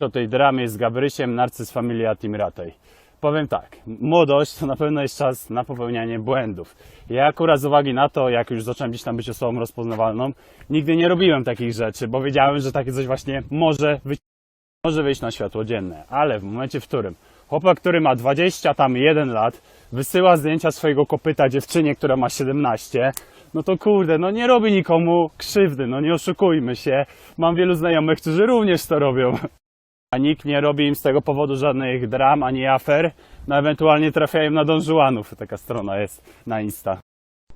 o tej dramie z Gabrysiem, Narcyz Familia Team Ratej. Powiem tak, młodość to na pewno jest czas na popełnianie błędów. Ja akurat z uwagi na to, jak już zacząłem gdzieś tam być osobą rozpoznawalną, nigdy nie robiłem takich rzeczy, bo wiedziałem, że takie coś właśnie może wyjść, może wyjść na światło dzienne. Ale w momencie, w którym chłopak, który ma 20 tam 1 lat, wysyła zdjęcia swojego kopyta dziewczynie, która ma 17, no to kurde, no nie robi nikomu krzywdy, no nie oszukujmy się. Mam wielu znajomych, którzy również to robią a nikt nie robi im z tego powodu żadnych dram ani afer, no ewentualnie trafiają na Don Juanów, taka strona jest na Insta.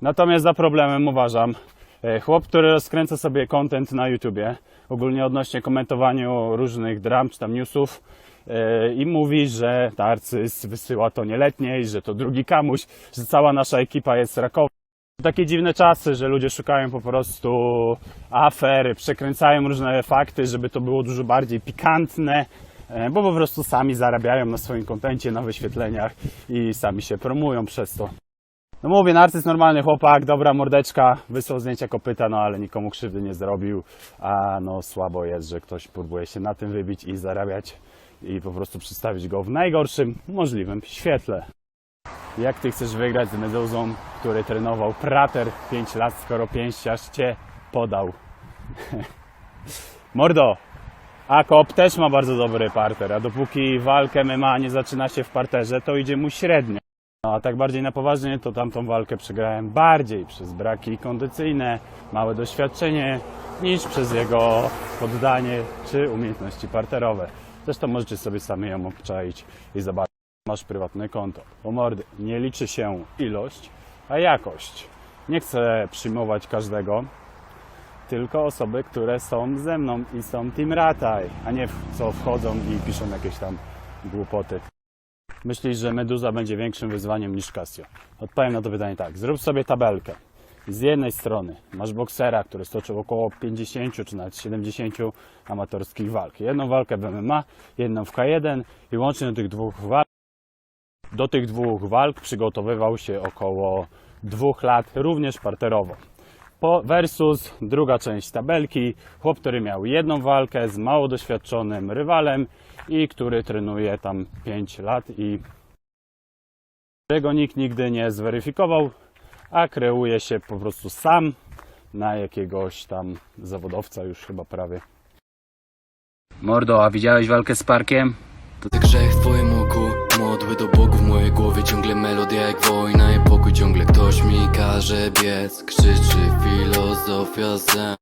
Natomiast za problemem uważam e, chłop, który rozkręca sobie content na YouTubie, ogólnie odnośnie komentowaniu różnych dram czy tam newsów e, i mówi, że Narcyz wysyła to nieletniej, że to drugi kamuś, że cała nasza ekipa jest rakowa. Takie dziwne czasy, że ludzie szukają po prostu afer, przekręcają różne fakty, żeby to było dużo bardziej pikantne, e, bo po prostu sami zarabiają na swoim kontencie, na wyświetleniach i sami się promują przez to. No mówię, narcyz normalny chłopak, dobra mordeczka, wysłał zdjęcia kopyta, no ale nikomu krzywdy nie zrobił, a no słabo jest, że ktoś próbuje się na tym wybić i zarabiać i po prostu przedstawić go w najgorszym możliwym świetle. Jak ty chcesz wygrać z Meduzą, który trenował Prater 5 lat, skoro pięściarz cię podał? Mordo, a Kop też ma bardzo dobry parter, a dopóki walkę MMA nie zaczyna się w parterze, to idzie mu średnio. No a tak bardziej na poważnie, to tamtą walkę przegrałem bardziej przez braki kondycyjne, małe doświadczenie, niż przez jego poddanie czy umiejętności parterowe. Zresztą możecie sobie sami ją obczaić i zobaczyć masz prywatne konto. Bo mordy, nie liczy się ilość, a jakość. Nie chcę przyjmować każdego, tylko osoby, które są ze mną i są Team Rataj, a nie co wchodzą i piszą jakieś tam głupoty. Myślisz, że Meduza będzie większym wyzwaniem niż Casio? Odpowiem na to pytanie tak. Zrób sobie tabelkę. Z jednej strony masz boksera, który stoczył około 50 czy nawet 70 amatorskich walk. Jedną walkę w MMA, jedną w K1 i łącznie do tych dwóch walk do tych dwóch walk przygotowywał się około dwóch lat, również parterowo. Po versus druga część tabelki, chłop, który miał jedną walkę z mało doświadczonym rywalem i który trenuje tam 5 lat i tego nikt nigdy nie zweryfikował, a kreuje się po prostu sam na jakiegoś tam zawodowca już chyba prawie. Mordo, a widziałeś walkę z Parkiem? To grzech w twoim oku Modły do Bogu w mojej głowie Ciągle melodia jak wojna Ciągle ktoś mi każe biec Krzyczy filozofia zen